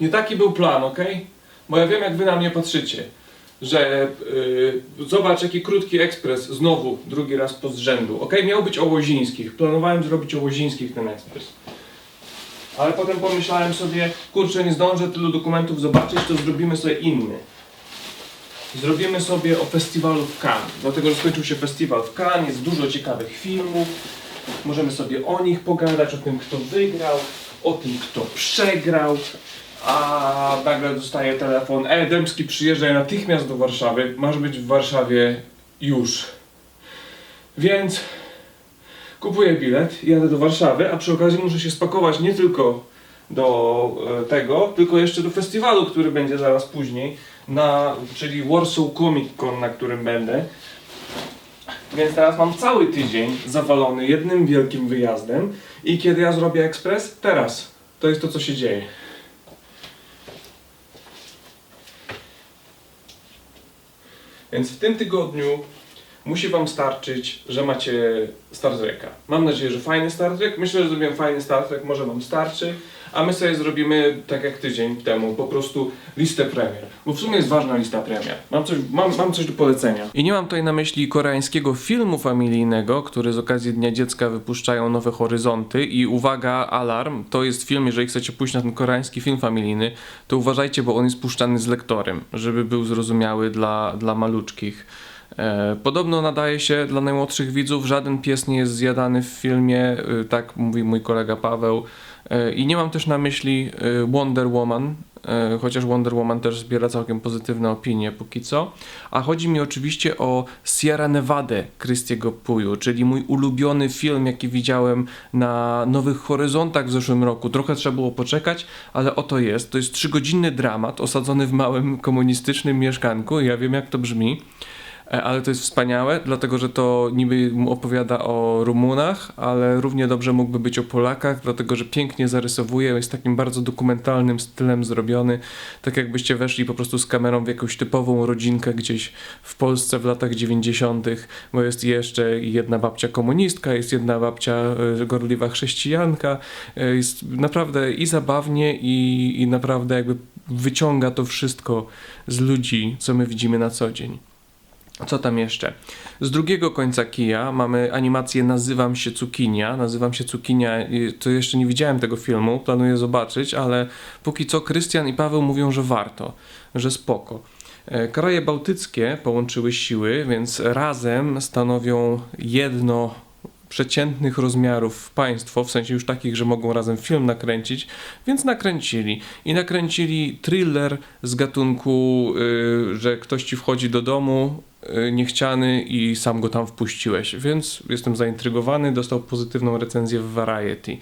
Nie taki był plan, ok? Bo ja wiem, jak wy na mnie patrzycie. Że yy, zobacz, jaki krótki ekspres, znowu, drugi raz pod rzędu. Ok, miał być o Łozińskich. Planowałem zrobić o Łozińskich ten ekspres. Ale potem pomyślałem sobie, kurczę, nie zdążę tylu dokumentów zobaczyć, to zrobimy sobie inny. Zrobimy sobie o festiwalu w Cannes. Dlatego, że skończył się festiwal w Cannes, jest dużo ciekawych filmów. Możemy sobie o nich pogadać, o tym, kto wygrał, o tym, kto przegrał. A nagle dostaję telefon, e, Dębski przyjeżdżaj natychmiast do Warszawy, masz być w Warszawie już. Więc kupuję bilet, jadę do Warszawy, a przy okazji muszę się spakować nie tylko do e, tego, tylko jeszcze do festiwalu, który będzie zaraz później, na, czyli Warsaw Comic Con, na którym będę. Więc teraz mam cały tydzień zawalony jednym wielkim wyjazdem i kiedy ja zrobię ekspres? Teraz. To jest to, co się dzieje. Więc w tym tygodniu musi Wam starczyć, że macie Star Treka. Mam nadzieję, że fajny Star Trek. Myślę, że zrobiłem fajny Star Trek, może Wam starczy. A my sobie zrobimy, tak jak tydzień temu, po prostu listę premier. Bo w sumie jest ważna lista premier. Mam coś, mam, mam coś do polecenia. I nie mam tutaj na myśli koreańskiego filmu familijnego, który z okazji Dnia Dziecka wypuszczają Nowe Horyzonty. I uwaga, alarm, to jest film, jeżeli chcecie pójść na ten koreański film familijny, to uważajcie, bo on jest puszczany z lektorem, żeby był zrozumiały dla, dla maluczkich. E, Podobno nadaje się dla najmłodszych widzów, żaden pies nie jest zjadany w filmie, y, tak mówi mój kolega Paweł. E, I nie mam też na myśli Wonder Woman, e, chociaż Wonder Woman też zbiera całkiem pozytywne opinie póki co. A chodzi mi oczywiście o Sierra Nevada Christiego Puyu, czyli mój ulubiony film, jaki widziałem na Nowych Horyzontach w zeszłym roku. Trochę trzeba było poczekać, ale oto jest. To jest trzygodzinny dramat osadzony w małym komunistycznym mieszkanku. Ja wiem, jak to brzmi. E, Ale to jest wspaniałe, dlatego że to niby opowiada o Rumunach, ale równie dobrze mógłby być o Polakach, dlatego że pięknie zarysowuje, jest takim bardzo dokumentalnym stylem zrobiony, tak jakbyście weszli po prostu z kamerą w jakąś typową rodzinkę gdzieś w Polsce w latach 90., bo jest jeszcze jedna babcia komunistka, jest jedna babcia e, gorliwa chrześcijanka, e, jest naprawdę i zabawnie i, i naprawdę jakby wyciąga to wszystko z ludzi, co my widzimy na co dzień. Co tam jeszcze? Z drugiego końca kija mamy animację Nazywam się Cukinia. Nazywam się Cukinia, to jeszcze nie widziałem tego filmu, planuję zobaczyć, ale póki co Krystian i Paweł mówią, że warto, że spoko. E, Kraje bałtyckie połączyły siły, więc razem stanowią jedno przeciętnych rozmiarów państwo, w sensie już takich, że mogą razem film nakręcić, więc nakręcili. I nakręcili thriller z gatunku, y, że ktoś ci wchodzi do domu niechciany i sam go tam wpuściłeś, więc jestem zaintrygowany, dostał pozytywną recenzję w Variety.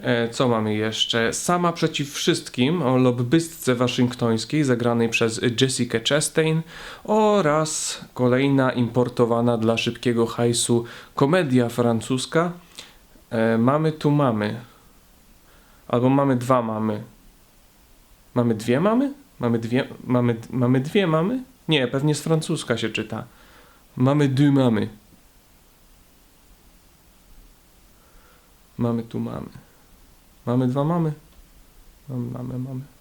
E, Co mamy jeszcze? Sama przeciw wszystkim o lobbystce waszyngtońskiej zagranej przez Jessica Chastain oraz kolejna importowana dla szybkiego hajsu komedia francuska. E, Mamy tu mamy. Albo mamy dwa mamy. Mamy dwie mamy? Mamy dwie, mamy, mamy dwie mamy? Nie, pewnie z francuska się czyta. Mamy deux mamy. Mamy tu mamy. Mamy dwa mamy. Mamy, mamy, mamy.